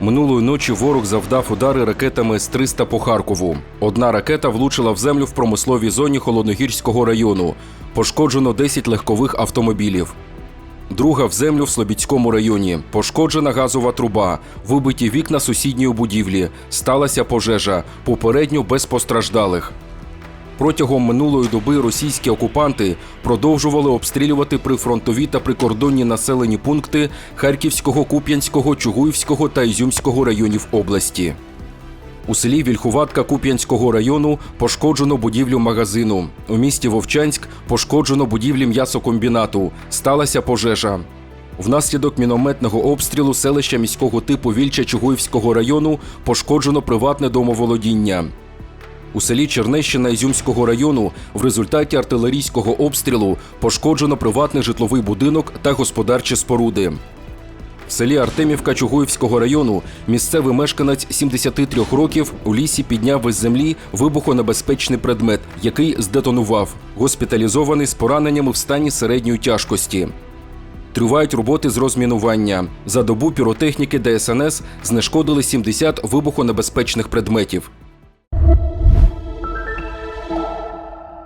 Минулої ночі ворог завдав удари ракетами з 300 по Харкову. Одна ракета влучила в землю в промисловій зоні Холодногірського району. Пошкоджено 10 легкових автомобілів. Друга в землю в Слобідському районі. Пошкоджена газова труба, вибиті вікна сусідньої будівлі. Сталася пожежа, попередньо без постраждалих. Протягом минулої доби російські окупанти продовжували обстрілювати прифронтові та прикордонні населені пункти Харківського, Куп'янського, Чугуївського та Ізюмського районів області. У селі Вільхуватка Куп'янського району пошкоджено будівлю магазину. У місті Вовчанськ пошкоджено будівлі м'ясокомбінату. Сталася пожежа. Внаслідок мінометного обстрілу селища міського типу Вільча Чугуївського району пошкоджено приватне домоволодіння. У селі Чернещина Ізюмського району в результаті артилерійського обстрілу пошкоджено приватний житловий будинок та господарчі споруди. В селі Артемівка Чугуївського району місцевий мешканець 73 років у лісі підняв із землі вибухонебезпечний предмет, який здетонував, госпіталізований з пораненнями в стані середньої тяжкості. Тривають роботи з розмінування. За добу піротехніки ДСНС знешкодили 70 вибухонебезпечних предметів.